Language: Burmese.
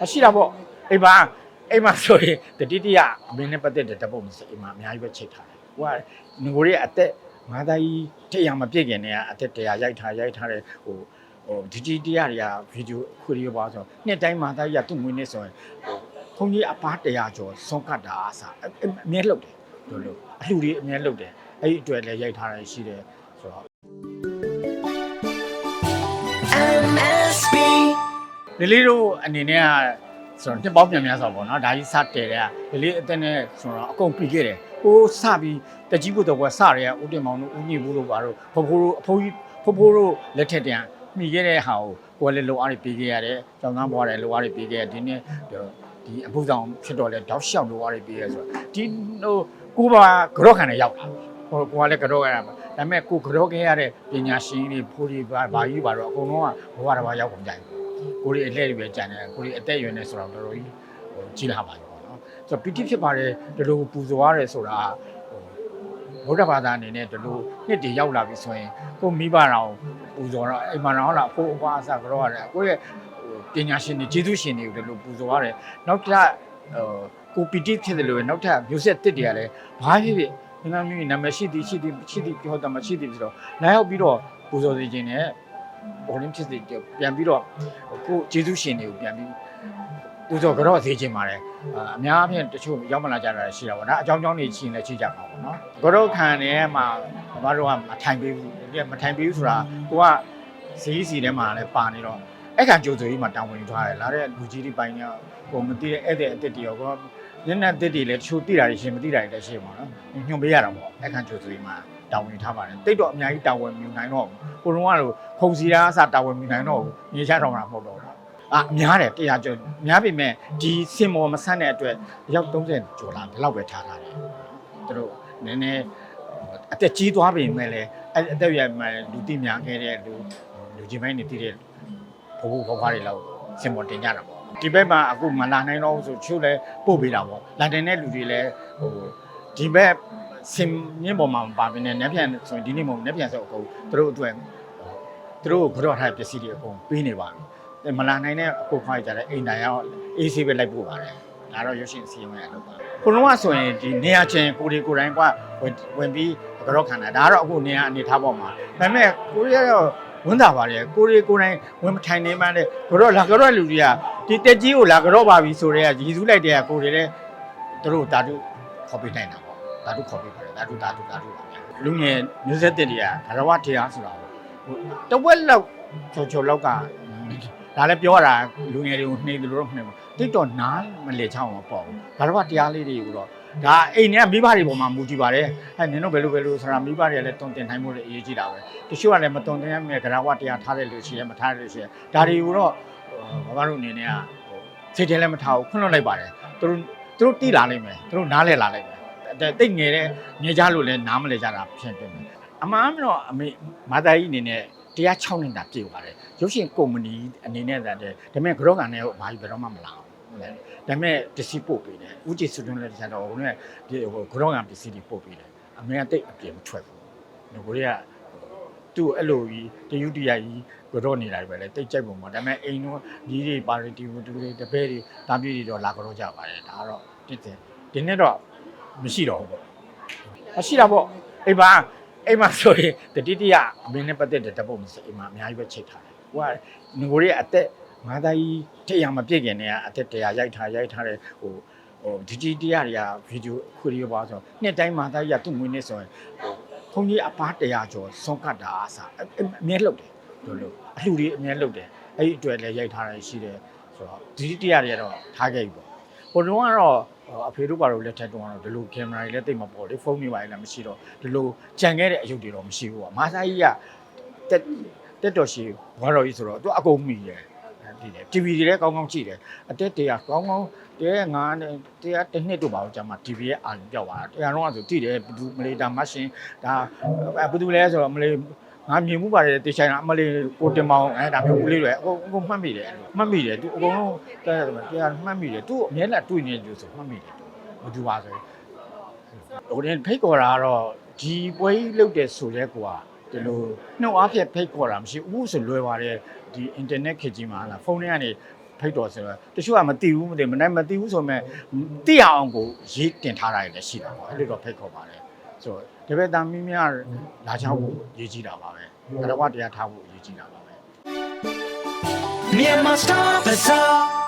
မရှိတာပေါ့အိမ်မှာအိမ်မှာဆိုရင်တတိတိယအမင်းနဲ့ပတ်သက်တဲ့ဓာတ်ပုံစအိမ်မှာအများကြီးပဲချိန်ထားတယ်ဟိုကငကိုရဲ့အသက်ငါးသားကြီးတရားမပြည့်ခင်တည်းကအသက်တရားရိုက်ထားရိုက်ထားတဲ့ဟိုဟိုဒီဒီတရားတွေကဗီဒီယိုခွေရီပါဆိုနှစ်တိုင်းမှာသားကြီးကသူ့မွေးနေ့ဆိုရင်ဟိုဘုန်းကြီးအပားတရားကျော်ဆုံးကတ်တာအစားအမြဲလုပ်တယ်လို့လို့အလှူတွေအမြဲလုပ်တယ်အဲ့ဒီအတွက်လည်းရိုက်ထားတယ်ရှိတယ်ဆိုတော့ လီလီတို့အနေနဲ့ကဆိုတော့နှစ်ပေါင်းပြန်များစွာပေါ့နော်ဒါကြီးစတယ်တဲ့လီလီအသက်နဲ့ဆိုတော့အကုန်ပြီးခဲ့တယ်ဟိုစပြီးတကြီးဖို့တော့ကစရဲဦးတင်မောင်တို့ဦးညစ်ဘူးတို့ပါတော့ဖဖိုးတို့အဖိုးကြီးဖဖိုးတို့လက်ထက်တည်းမိခဲ့တဲ့ဟာကိုကိုယ်လည်းလုံအားတွေပြီးခဲ့ရတယ်ကျောင်းသားဘွားတယ်လုံအားတွေပြီးခဲ့ရဒီနေ့ဒီအဖို့ဆောင်ဖြစ်တော့လဲတောက်လျှောက်လုံအားတွေပြီးရဲဆိုတော့ဒီဟိုကိုပါကြော့ခံနဲ့ရောက်လာဟိုကိုကလည်းကြော့ရတာဒါပေမဲ့ကိုကြော့ခဲ့ရတဲ့ပညာရှင်တွေဖိုးတွေဘာဘာကြီးပါတော့အကုန်လုံးကဘဝတစ်ပါးရောက်ကုန်ကြတယ် ကိုရီအလှည့်တွေပဲကြံတယ်ကိုရီအသက်အရွယ်နဲ့ဆိုတော့တော်တော်ကြီးဟိုကြီးလာပါပြီပေါ့နော်ဆိုတော့ပီတိဖြစ်ပါတယ်ဒီလိုပူဇော်ရတယ်ဆိုတာဟိုဗုဒ္ဓဘာသာအနေနဲ့ဒီလိုနှစ်တည်ရောက်လာပြီဆိုရင်ကိုမိဘတော်ပူဇော်တော့အိမ်မှာတော့လားအဖို့အဖွားအစကြောရတယ်ကိုယ့်ရဲ့ဟိုပညာရှင်တွေကျေးဇူးရှင်တွေကိုဒီလိုပူဇော်ရတယ်နောက်ထပ်ဟိုကိုပီတိဖြစ်တယ်လို့ပဲနောက်ထပ်မျိုးဆက်တစ်တွေကလည်းဘာဖြစ်ဖြစ်မင်းသားမျိုးနာမည်ရှိသည်ရှိသည်ရှိသည်ပြောတာမရှိသည်ဆိုတော့လာရောက်ပြီးတော့ပူဇော်စေခြင်းနဲ့ ဘောလင်းဖြစ်စေပြန်ပြီးတော့ကိုကျေးဇူးရှင်တွေကိုပြန်ပြီးပူဇော်ကြတော့သေးခြင်းပါတယ်အာအများအပြားတချို့ရောက်မလာကြတာရှိတာပေါ့နော်အကြောင်းကြောင်းတွေရှင်လည်းရှိကြပါပေါ့နော်ကြတော့ခံနေမှာဘာလို့ကမထိုင်ပေးဘူးဒီမထိုင်ပေးဘူးဆိုတာကိုကဈေးစီထဲမှာလည်းပါနေတော့အဲ့ခံကြိုဆိုကြီးမှာတောင်းဝင်ထားတယ်လာတဲ့လူကြီးတွေပိုင်းကကိုမသိတဲ့ဧည့်သည်အစ်စ်တွေရောကိုညနေတစ်တွေလည်းတချို့သိတာတွေရှင်မသိတာတွေလည်းရှိမှာနော်ညွှန်ပေးရတာပေါ့အဲ့ခံကြိုဆိုကြီးမှာ တောင်းဝင်ထားပါတယ်တိတ်တော့အများကြီးတောင်းဝင်မြူနိုင်တော့ဘူးကိုလုံးကတော့ဖုန်စီရာအစတောင်းဝင်မြူနိုင်တော့ဘူးမြေချတော့မှာမဟုတ်တော့ဘူးအာများတယ်တရားကျော်များပြီမဲ့ဒီစင်မော်မဆန့်တဲ့အတွက်ရောက်30ကျော်လာဒီလောက်ပဲထားထားတယ်သူတို့နည်းနည်းအသက်ကြီးသွားပြီမဲ့လေအဲ့အသက်ရမဲ့လူတိများခဲ့တဲ့လူလူကြီးပိုင်းနေတည်တဲ့ဘိုးဘိုးဘွားတွေလောက်စင်မော်တင်ကြတာပေါ့ဒီဘက်မှာအခုမလာနိုင်တော့ဘူးဆိုချို့လဲပို့ပေးတာပေါ့လန်ဒန်တဲ့လူတွေလဲဟိုဒီဘက် စင်မြင့်ပေါ်မှာမပါဘဲနဲ့လက်ပြန်ဆိုရင်ဒီနေ့မဟုတ်လက်ပြန်ဆိုအကုန်သူတို့အတွက်သူတို့ကတော့ထားပစ္စည်းတွေအကုန်ပေးနေပါပြီမလာနိုင်တဲ့အကိုခွားကြတဲ့အိမ်တိုင်ရောက်အေးဆေးပဲလိုက်ပို့ပါတယ်ဒါတော့ရုပ်ရှင်စီရင်ရအောင်ပါခုလုံးကဆိုရင်ဒီနေရာချင်းကိုဒီကိုတိုင်းကဝင်ဝင်ပြီးကြော့ခံတာဒါကတော့အခုနေရာအနေထားပေါ်မှာဒါပေမဲ့ကိုရီးယားတော့ဝန်တာပါတယ်ကိုရီးကိုတိုင်းဝင်မထိုင်နေမှလည်းကြော့လာကြော့လူတွေကဒီတက်ကြီးကိုလာကြော့ပါပြီဆိုတော့ရည်စူးလိုက်တဲ့ကကိုရီးလည်းသူတို့တာတုခေါ်ပေးနိုင်တာ ပေါ့တာတုခေါ်ပေးပါတယ်တာတုတာတုတာတုပါဗျာလူငယ်မျိုးဆက်တက်တွေကဂရဝတရားဆိုတာဟိုတဝက်လောက်ချိုချိုလောက်ကဒါလည်းပြောတာလူငယ်တွေကိုနှိမ့်တယ်လို့တော့မနှိမ့်ဘူးတိတ်တော့နားမလဲချောင်းမပေါ့ဘူးဘာတော့တရားလေးတွေကိုတော့ဒါအိမ်ထဲကမိဘတွေပေါ်မှာမူတည်ပါတယ်အဲနင်တို့ဘယ်လိုဘယ်လိုဆိုတာမိဘတွေကလည်းတုံတင်နိုင်မှုတွေအရေးကြီးတာပဲတချို့ကလည်းမတုံတင်ရမယ့်ကြရဝတရားထားတဲ့လူရှိရမထားတဲ့လူရှိရဒါတွေကိုတော့ဘာမှတို့အနေနဲ့ကစိတ်ထဲလည်းမထားဘူးခွန့်လွတ်လိုက်ပါတယ်သူတို့သူတို့တိလာနိုင်မယ်သူတို့နားလဲလာနိုင်မယ် တိတ်ငယ်တဲ့ငယ်ကြလို့လည်းနားမလဲကြတာဖြစ်ဖြစ်မယ်အမှန်တော့အမေမာသားကြီးအနေနဲ့တရား6နှစ်တာပြည့်ပါတယ်ရုပ်ရှင်ကုမ္ပဏီအနေနဲ့တည်းဒါပေမဲ့ကြောကန်နဲ့ဟိုဘာကြီးဘယ်တော့မှမလာဘူးဒါပေမဲ့တစီပို့ပေးတယ်ဦးကြည်စွတွန်းလည်းတခြားတော့ဟိုနဲ့ဒီဟိုကြောကန်ပစ္စည်းတွေပို့ပေးတယ်အမေကတိတ်အပြင်မထွက်ဘူးငိုတွေကသူ့အဲ့လိုကြီးတယူတရကြီးကြောနေတာပဲလေတိတ်ကြိုက်ပုံပေါ့ဒါပေမဲ့အိမ်တော့ကြီးတွေပါရီတီဝတူတွေတပည့်တွေတာပြည့်တွေတော့လာကြောကြပါတယ်ဒါကတော့တစ်တယ်ဒီနေ့တော့ မရှိတော့ဘူးပေါ့မရှိတာပေါ့အိမ်မှာအိမ်မှာဆိုရင်တတိတရအမင်းနဲ့ပတ်သက်တဲ့ဓာတ်ပုံမစအိမ်မှာအများကြီးပဲချိန်ထားတယ်ဟိုကငကိုရဲ့အသက်ငါးသားကြီးတရားမပြည့်ခင်တည်းကအသက်တရားရိုက်ထားရိုက်ထားတဲ့ဟိုဟိုဒီကြီးတရားတွေကဗီဒီယိုခွေရီပါဆိုနှစ်တိုင်းမှာသားကြီးကသူ့မွေးနေ့ဆိုရင်ဟိုဘုန်းကြီးအပားတရားကျော်ဆုံးကတ်တာအစားအမြဲလှုပ်တယ်လို့လို့အလှူတွေအမြဲလှုပ်တယ်အဲ့ဒီအတွက်လည်းရိုက်ထားရရှိတယ်ဆိုတော့ဒီတရားတွေကတော့ထားခဲ့ပြီပေါ့ဟိုတုန်းကတော့ အဖေတို့ဘာလို့လက်ထက်တုန်းကတော့ဒီလိုကင်မရာတွေလည်းတိတ်မပေါ်လေဖုန်းတွေပါလည်းမရှိတော့ဒီလိုကြံခဲ့တဲ့အယုတ်တွေတော့မရှိဘူးပေါ့မာသားကြီးကတက်တက်တော်ရှိဘွားတော်ကြီးဆိုတော့သူအကုန်မိတယ်ဒီတယ် TV တွေလည်းကောင်းကောင်းကြည့်တယ်အတက်တရားကောင်းကောင်းတရားငါနဲ့တရားတစ်နှစ်တို့ပါတော့ကြာမှ TV ရဲ့အာရုံပြောက်သွားတာတရားတော့ဆိုကြည့်တယ်ဘသူမလေးဒါမရှင်ဒါဘသူလဲဆိုတော့မလေး ငါမြင်မှုပါတယ်တေချိုင်အမလေးကိုတင်မောင်အဲဒါမျိုးဦးလေးတွေအကုန်အကုန်မှတ်မိတယ်မှတ်မိတယ်သူအကုန်လုံးတရားမှတ်မိတယ်သူအမြဲတမ်းတွေ့နေတယ်ဆိုမှတ်မိတယ်ဘသူပါဆိုဟိုတင်ဖိတ်ခေါ်တာကတော့ဒီပွဲကြီးလုတ်တယ်ဆိုလဲကွာဒီလိုနှုတ်အားဖြင့်ဖိတ်ခေါ်တာမရှိဘူးဆိုလွယ်ပါတယ်ဒီ internet ခေတ်ကြီးမှာလားဖုန်းထဲကနေဖိတ်တော်ဆိုတော့တချို့ကမသိဘူးမသိမနိုင်မသိဘူးဆိုမဲ့သိရအောင်ကိုရေးတင်ထားတာလည်းရှိတာပေါ့အဲ့လိုတော့ဖိတ်ခေါ်ပါတယ် ဆိုတော့ဒီဘက်သားမင်းများလာချောက်ဖို့ရေးကြည့်တာပါပဲအရဝတရားထားဖို့ရေးကြည့်တာပါပဲ Myanmar Star Bazaar.